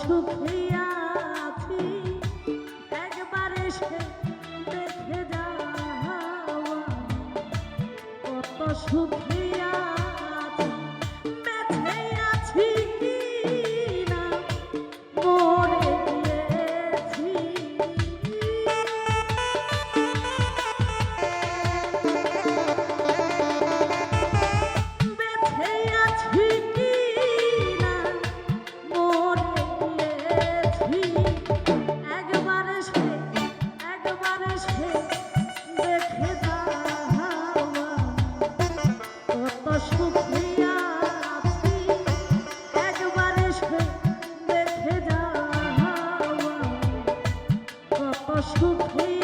সুখী আছি। একবার এসে দেখে যাওয়া কত সুখী gosto frio.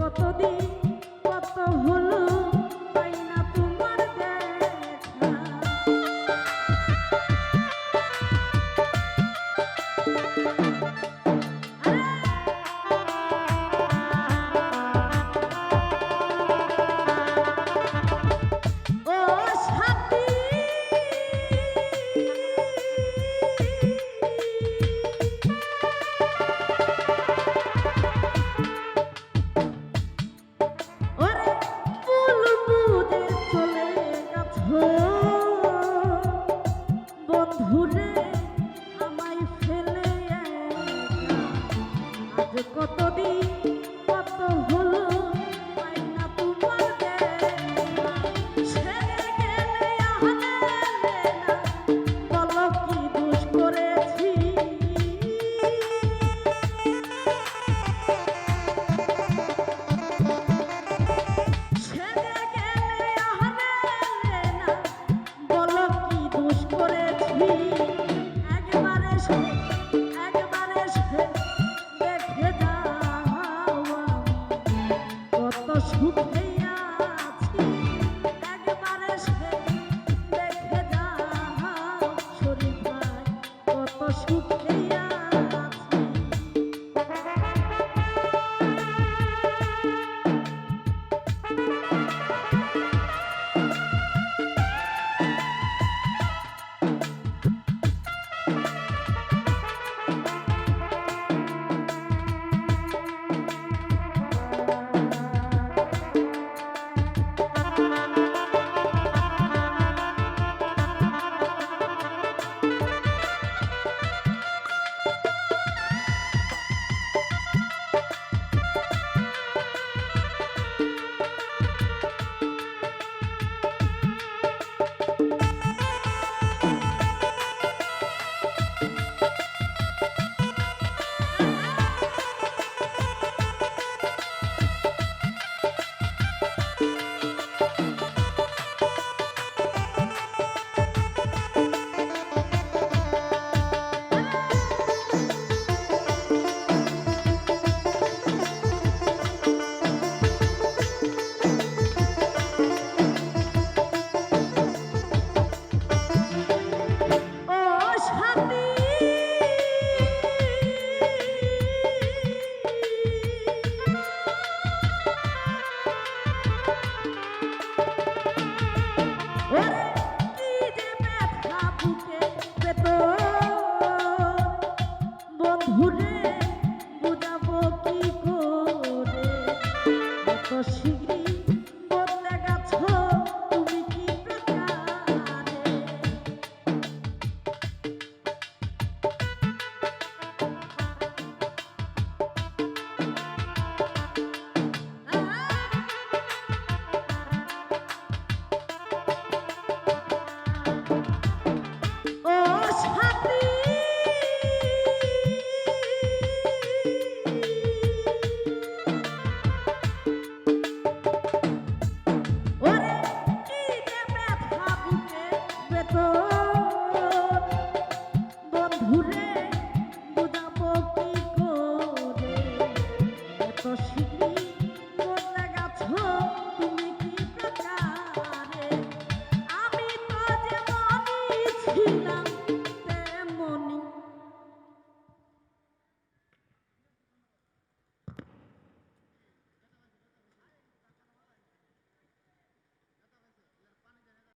কতদিন কত হলো তোমার দেখা? সুখ